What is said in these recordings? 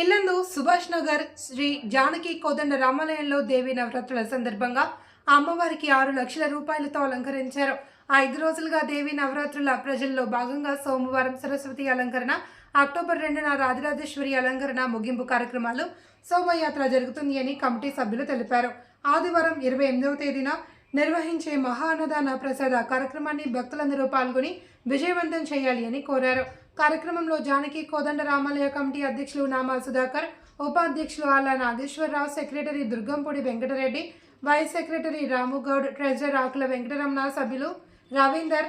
ఇల్లందు సుభాష్ నగర్ శ్రీ జానకి కోదండ రామాలయంలో దేవి నవరాత్రుల సందర్భంగా అమ్మవారికి ఆరు లక్షల రూపాయలతో అలంకరించారు. ఐదు రోజులుగా దేవి నవరాత్రుల ప్రజల్లో భాగంగా సోమవారం సరస్వతి అలంకరణ అక్టోబర్ రెండున రాజరాజేశ్వరి అలంకరణ ముగింపు కార్యక్రమాలు శోభయాత్ర జరుగుతుంది అని కమిటీ సభ్యులు తెలిపారు. ఆదివారం ఇరవై ఎనిమిదవ తేదీన నిర్వహించే మహా ప్రసాద కార్యక్రమాన్ని భక్తులందరూ పాల్గొని విజయవంతం చేయాలి అని కోరారు. కార్యక్రమంలో జానకి కోదండ రామాలయ కమిటీ అధ్యక్షులు నామా సుధాకర్ ఉపాధ్యక్షులు Ala Nageswararao secretary Durgampudi Venkatareddy vice secretary Ramugoud treasurer Akula Venkataramana సభ్యులు రవీందర్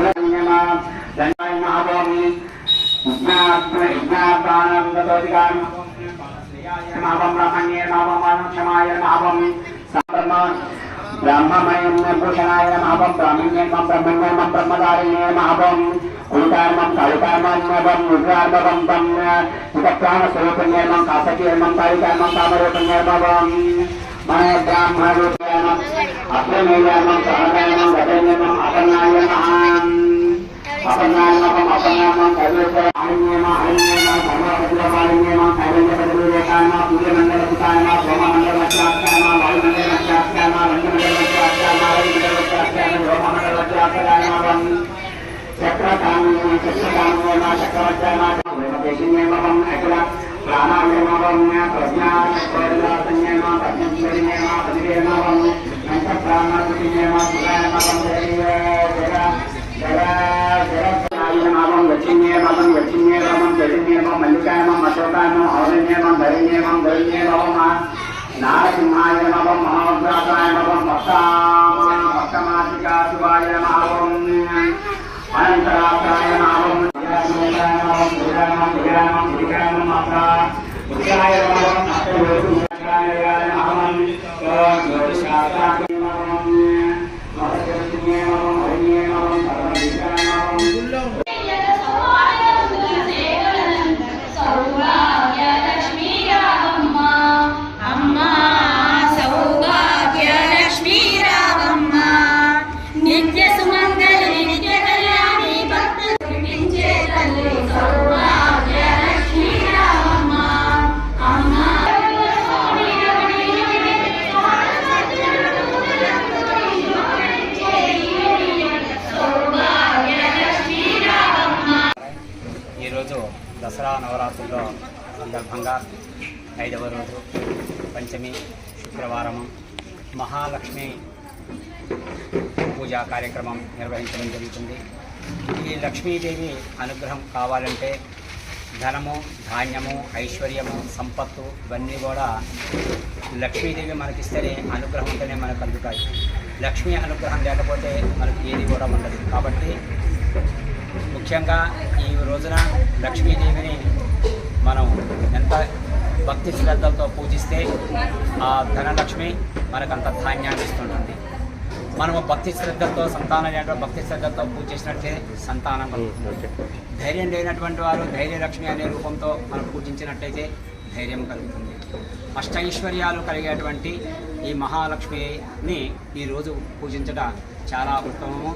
గురురూపాయమం గుణన్యేమం దండాయమం విజ్ఞాపనం గతోదిగారం మావం బ్రహ్మణ్యే మావం క్షమాయ మావం సంబ్రహ్మ బ్రహ్మమయం భూషణాయ మావం బ్రాహ్మణ్యే మం బ్రహ్మణ్యే మం బ్రహ్మదారిణ్యే మావం కులికార్మం కాళికార్మం తం సుఖప్రాణ స్వరూపణ్యే మం కాసకీయ మం మన బ్రాహ్మణ రూపేణ అప్రమేయ మం సహకాయ మం अपनाम अपनाम सर्वेश्वर आलिंगेम आलिंगेम सर्वपतिरपालिंगेम सर्वेन्द्रपतिरूपेशाम सूर्यमण्डलसुताम सोममण्डलवक्षाक्षाम वायुमण्डलवक्षाक्षाम रङ्गमण्डलवक्षाक्षाम रविमण्डलवक्षाक्षाम व्योममण्डलवक्षाक्षाम चक्रकामेम चक्रकामेम चक्रवक्षाम देशिनेमवम् अखिल प्राणामेमवम् प्रज्ञाचक्रवर्धासंयम प्रज्ञेम प्रतिवेमवम् अन्तःप्राणाकृतिनेम सुखायमवम् ఔరణ్యేమం ధరణ్యేమం ధరణ్యేమం నారసింహాయమం మహోగ్రాసాయమం భక్తామ భక్తమాసికా శివాయ నమః అనంతరాత్రాయ దసరా సందర్భంగా ఐదవ రోజు పంచమి శుక్రవారము మహాలక్ష్మి పూజా కార్యక్రమం నిర్వహించడం జరుగుతుంది. ఈ లక్ష్మీదేవి అనుగ్రహం కావాలంటే ధనము ధాన్యము ఐశ్వర్యము సంపత్తు ఇవన్నీ కూడా లక్ష్మీదేవి మనకిస్తేనే అనుగ్రహం ఉంటేనే మనకు అందుతాయి. లక్ష్మీ అనుగ్రహం లేకపోతే మనకు ఏది కూడా ఉండదు. కాబట్టి ముఖ్యంగా ఈ రోజున లక్ష్మీదేవిని మనం ఎంత భక్తి శ్రద్ధలతో పూజిస్తే ఆ ధనలక్ష్మి మనకంత ధాన్యాన్ని ఇస్తుంటుంది. మనము భక్తి శ్రద్ధలతో సంతానం లేనటువంటి భక్తి శ్రద్ధలతో పూజ చేసినట్లే సంతానం కలుగుతుంది. ధైర్యం లేనటువంటి వారు ధైర్యలక్ష్మి అనే రూపంతో మనం పూజించినట్లయితే ధైర్యం కలుగుతుంది. అష్టైశ్వర్యాలు కలిగేటువంటి ఈ మహాలక్ష్మిని ఈరోజు పూజించడం చాలా ఉత్తమము.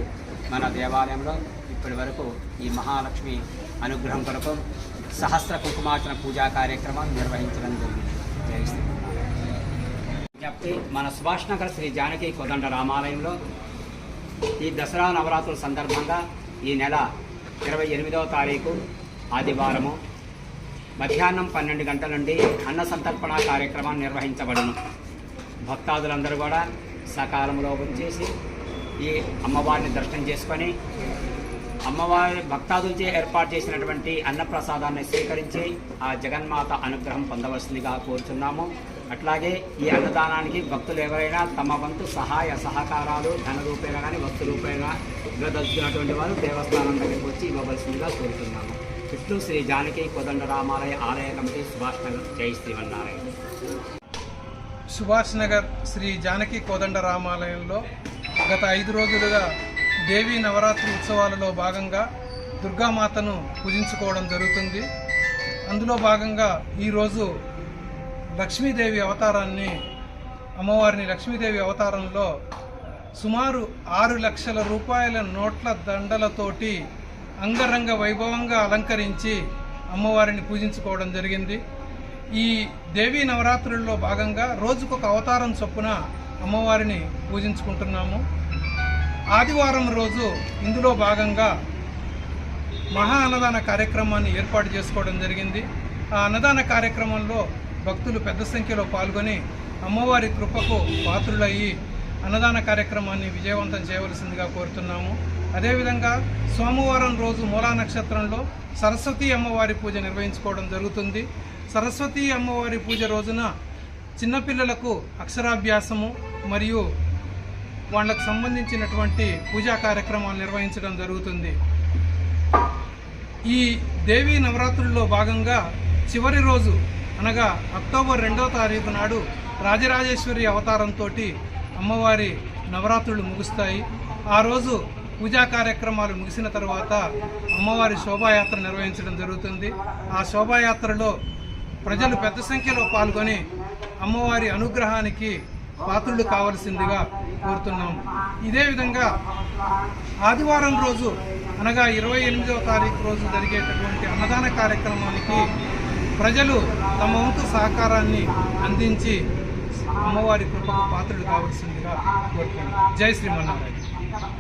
మన దేవాలయంలో ఇప్పటి వరకు ఈ మహాలక్ష్మి అనుగ్రహం కొరకు సహస్ర కుంకుమార్చన పూజా కార్యక్రమం నిర్వహించడం జరిగింది. విజ్ఞప్తి మన సుభాష్ నగర్ శ్రీ జానకి కోదండ రామాలయంలో ఈ దసరా నవరాత్రుల సందర్భంగా ఈ నెల ఇరవై ఎనిమిదవ తారీఖు ఆదివారము మధ్యాహ్నం పన్నెండు గంటల నుండి అన్న సంతర్పణ కార్యక్రమం నిర్వహించబడను. భక్తాదులందరూ కూడా సకాలంలో వచ్చేసి ఈ అమ్మవారిని దర్శనం చేసుకొని అమ్మవారి భక్తాదులచే ఏర్పాటు చేసినటువంటి అన్నప్రసాదాన్ని స్వీకరించి ఆ జగన్మాత అనుగ్రహం పొందవలసిందిగా కోరుచున్నాము. అట్లాగే ఈ అన్నదానానికి భక్తులు ఎవరైనా తమ వంతు సహాయ సహకారాలు ధన రూపేణ కానీ వస్తు రూపేణ ఇవ్వదలుచుకున్నటువంటి వారు దేవస్థానం దగ్గరికి వచ్చి ఇవ్వవలసిందిగా కోరుతున్నాము ఇట్లు శ్రీ జానకి కోదండరామాలయ ఆలయ కమిటీ సుభాష్ నగర్. జై శ్రీమన్నారాయణ. సుభాష్ నగర్ శ్రీ జానకి కోదండ రామాలయంలో గత ఐదు రోజులుగా దేవీ నవరాత్రి ఉత్సవాలలో భాగంగా దుర్గామాతను పూజించుకోవడం జరుగుతుంది. అందులో భాగంగా ఈరోజు లక్ష్మీదేవి అవతారాన్ని అమ్మవారిని లక్ష్మీదేవి అవతారంలో సుమారు ఆరు లక్షల రూపాయల నోట్ల దండలతోటి అంగరంగ వైభవంగా అలంకరించి అమ్మవారిని పూజించుకోవడం జరిగింది. ఈ దేవీ నవరాత్రుల్లో భాగంగా రోజుకొక అవతారం చొప్పున అమ్మవారిని పూజించుకుంటున్నాము. ఆదివారం రోజు ఇందులో భాగంగా మహా అన్నదాన కార్యక్రమాన్ని ఏర్పాటు చేసుకోవడం జరిగింది. ఆ అన్నదాన కార్యక్రమంలో భక్తులు పెద్ద సంఖ్యలో పాల్గొని అమ్మవారి కృపకు పాత్రులయ్యి అన్నదాన కార్యక్రమాన్ని విజయవంతం చేయవలసిందిగా కోరుతున్నాము. అదేవిధంగా సోమవారం రోజు మూలా నక్షత్రంలో సరస్వతి అమ్మవారి పూజ నిర్వహించుకోవడం జరుగుతుంది. సరస్వతి అమ్మవారి పూజ రోజున చిన్నపిల్లలకు అక్షరాభ్యాసము మరియు వాళ్ళకు సంబంధించినటువంటి పూజా కార్యక్రమాలు నిర్వహించడం జరుగుతుంది. ఈ దేవీ నవరాత్రుల్లో భాగంగా చివరి రోజు అనగా అక్టోబర్ రెండో తారీఖు నాడు రాజరాజేశ్వరి అవతారంతో అమ్మవారి నవరాత్రులు ముగుస్తాయి. ఆ రోజు పూజా కార్యక్రమాలు ముగిసిన తర్వాత అమ్మవారి శోభాయాత్ర నిర్వహించడం జరుగుతుంది. ఆ శోభాయాత్రలో ప్రజలు పెద్ద సంఖ్యలో పాల్గొని అమ్మవారి అనుగ్రహానికి పాత్రులు కావలసిందిగా కోరుతున్నాము ఇదే విధంగా ఆదివారం రోజు అనగా ఇరవై ఎనిమిదవ తారీఖు రోజు జరిగేటటువంటి అన్నదాన కార్యక్రమానికి ప్రజలు తమ వంతు సహకారాన్ని అందించి అమ్మవారి కృపకు పాత్రలు కావాల్సిందిగా కోరుతున్నాను జై శ్రీమన్నారాయణ